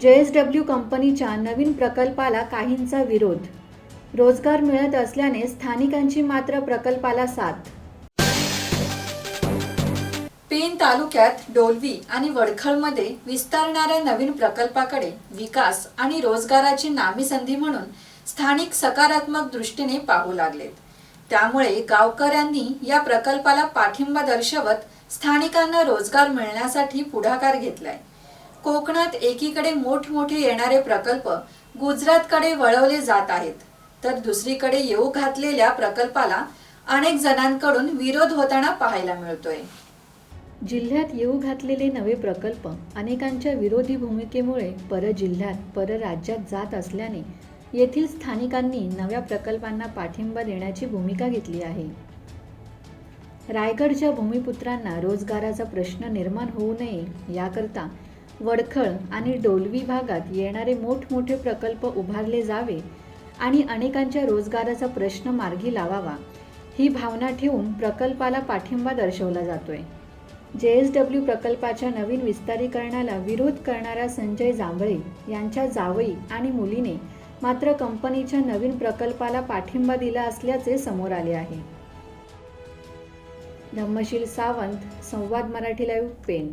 जे S W कंपनीच्या नवीन प्रकल्पाला काहींचा विरोध. रोजगार मिळत असल्याने स्थानिकांची मात्र प्रकल्पाला साथ. पेन तालुक्यात डोलवी आणि वडखळमध्ये विस्तारणाऱ्या नवीन प्रकल्पाकडे विकास आणि रोजगाराची नामी संधी म्हणून स्थानिक सकारात्मक दृष्टीने पाहू लागलेत. त्यामुळे गावकऱ्यांनी या प्रकल्पाला पाठिंबा दर्शवत स्थानिकांना रोजगार मिळण्यासाठी पुढाकार घेतलाय. कोकणात एकीकडे मोठमोठे येणारे प्रकल्प गुजरातकडे वळवले जात आहेत. तर दुसरीकडे येऊ घातलेल्या प्रकल्पाला अनेक जणांकडून विरोध होताना पाहायला मिळतोय. जिल्ह्यात येऊ घातलेले नवे प्रकल्प अनेकांच्या विरोधी भूमिकेमुळे परजिल्ह्यात परराज्यात जात असल्याने येथील स्थानिकांनी नव्या प्रकल्पांना पाठिंबा देण्याची भूमिका घेतली आहे. रायगडच्या भूमिपुत्रांना रोजगाराचा प्रश्न निर्माण होऊ नये याकरता वडखळ आणि डोलवी भागात येणारे मोठमोठे प्रकल्प उभारले जावे आणि अनेकांच्या रोजगाराचा प्रश्न मार्गी लावावा ही भावना ठेवून प्रकल्पाला पाठिंबा दर्शवला जातोय. जे एस डब्ल्यू प्रकल्पाच्या नवीन विस्तारीकरणाला विरोध करणाऱ्या संजय जांभळे यांच्या जावई आणि मुलीने मात्र कंपनीच्या नवीन प्रकल्पाला पाठिंबा दिला असल्याचे समोर आले आहे. Dhammasheel Sawant Samvad Marathi live pen